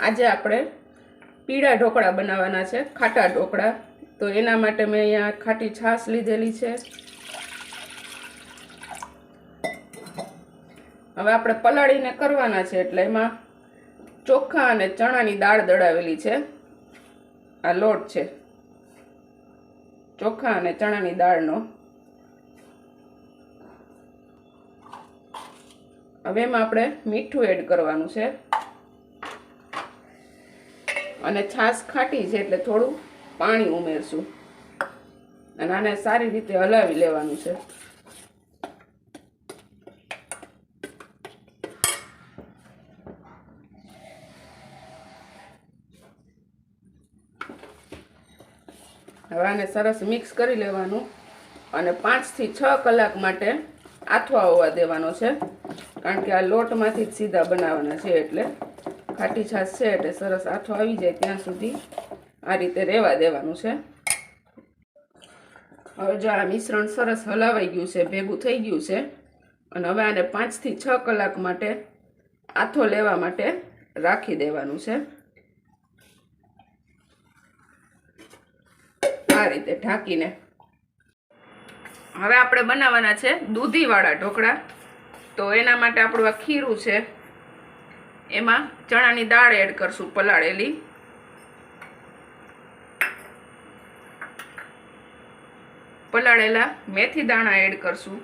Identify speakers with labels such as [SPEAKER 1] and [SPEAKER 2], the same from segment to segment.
[SPEAKER 1] આજે આપણે પીળા ઢોકળા બનાવવાના છે, ખાટા ઢોકળા. તો એના માટે મેં અહીંયા ખાટી છાશ લીધેલી છે. હવે આપણે પલાળીને કરવાના છે એટલે એમાં ચોખા અને ચણાની દાળ દળાવેલી છે. આ લોટ છે. ચોખા અને ચણાની દાળનો. હવે એમાં આપણે મીઠું એડ કરવાનું છે. અને છાશ ખાટી છે એટલે થોડું પાણી ઉમેરશું. અને આને સારી રીતે હલાવી લેવાનું છે. હવે આને સરસ મિક્સ કરી લેવાનું અને પાંચથી છ કલાક માટે આથવા હોવા દેવાનો છે. કારણ કે આ લોટમાંથી જ સીધા બનાવવાના છે એટલે. ખાટી છાશ છે એટલે સરસ આથો આવી જાય ત્યાં સુધી આ રીતે રહેવા દેવાનું છે. હવે જો આ મિશ્રણ સરસ હલાવાઈ ગયું છે, ભેગું થઈ ગયું છે અને હવે આને પાંચથી છ કલાક માટે આથો લેવા માટે રાખી દેવાનું છે. આ રીતે ઢાંકીને. હવે આપણે બનાવવાના છે દૂધીવાળા ઢોકળા. તો એના માટે આપણું આ ખીરું છે. એમાં ચણાની દાળ એડ કરશું પલાળેલી. પલાળેલા મેથી દાણા એડ કરશું.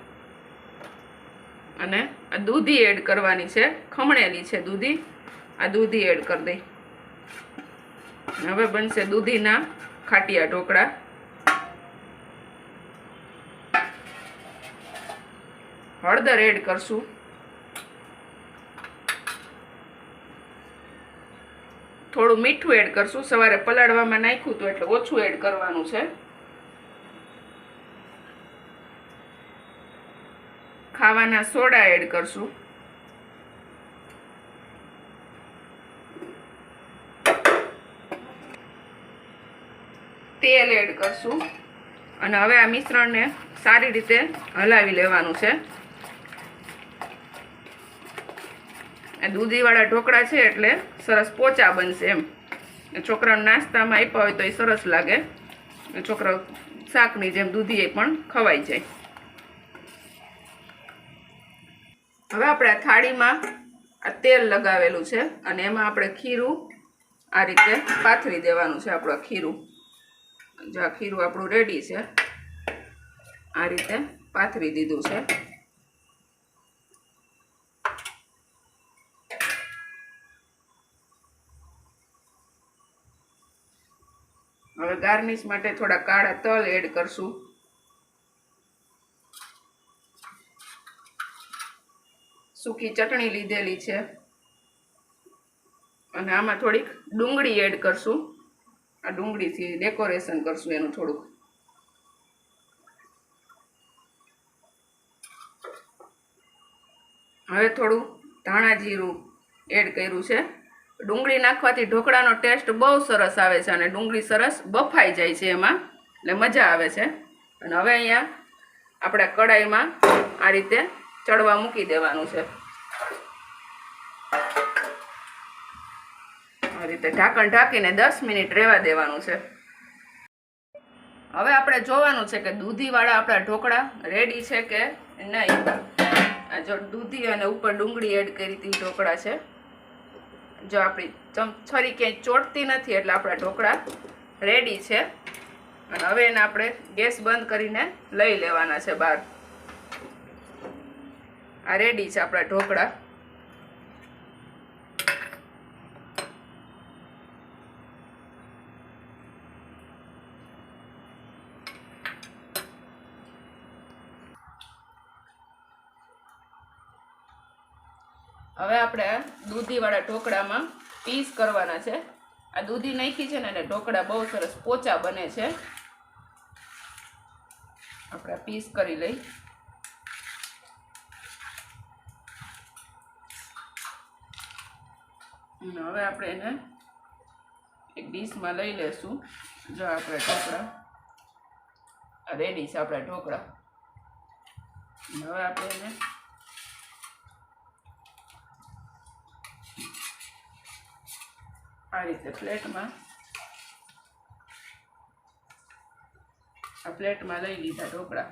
[SPEAKER 1] અને આ દૂધી એડ કરવાની છે, ખમણેલી છે દૂધી. આ દૂધી એડ કરી દઈ. હવે બનશે દૂધીના ખાટિયા ઢોકળા. હળદર એડ કરશું. થોડું મીઠું એડ કરશું. સવારે પલાળવામાં નાખ્યું હતું એટલે ઓછું એડ કરવાનું છે. ખાવાના સોડા એડ કરશું. તેલ એડ કરશું. અને હવે આ મિશ્રણને સારી રીતે હલાવી લેવાનું છે. આ દૂધીવાળા ઢોકળા છે એટલે સરસ પોચા બનશે એમ. છોકરાને નાસ્તામાં આપ્યા હોય તો એ સરસ લાગે. છોકરા શાકની જેમ દૂધી એ પણ ખવાઈ જાય. હવે આપણે થાળીમાં આ તેલ લગાવેલું છે અને એમાં આપણે ખીરું આ રીતે પાથરી દેવાનું છે આપણું ખીરું. જો આ ખીરું આપણું રેડી છે, આ રીતે પાથરી દીધું છે. હવે ગાર્નિશ માટે થોડા કાળા તલ એડ કરશું. સૂકી ચટણી લીધેલી છે. અને આમાં થોડીક ડુંગળી એડ કરશું. આ ડુંગળીથી ડેકોરેશન કરશું એનું થોડુંક. હવે થોડું ધાણા જીરું એડ કર્યું છે. ડુંગળી નાખવાથી ઢોકળાનો ટેસ્ટ બહુ સરસ આવે છે અને ડુંગળી સરસ બફાઈ જાય છે એમાં. એટલે મજા આવે છે. અને હવે અહીંયા આપણે કડાઈમાં આ રીતે ચડવા મૂકી દેવાનું છે. આ રીતે ઢાંકણ ઢાંકીને દસ મિનિટ રહેવા દેવાનું છે. હવે આપણે જોવાનું છે કે દૂધીવાળા આપણા ઢોકળા રેડી છે કે નહીં? જો દૂધી અને ઉપર ડુંગળી એડ કરી હતી ઢોકળા છે. જો આપણી છરી ક્યાંય ચોટતી નથી એટલે આપણા ઢોકળા રેડી છે. અને હવે એને આપણે ગેસ બંધ કરીને લઈ લેવાના છે બહાર. આ રેડી છે આપણા ઢોકળા. હવે આપણે દૂધીવાળા ઢોકળામાં પીસ કરવાના છે. આ દૂધી નાખી છે ને એટલે ઢોકળા બહુ સરસ પોચા બને છે. આપણે પીસ કરી લઈ. હવે આપણે એને એક ડીશમાં લઈ લેશું. જો આપણે ઢોકળા રેડી છે આપણા ઢોકળા. હવે આપણે એને આ રીતે પ્લેટમાં આ પ્લેટમાં લઈ લીધા ઢોકળા.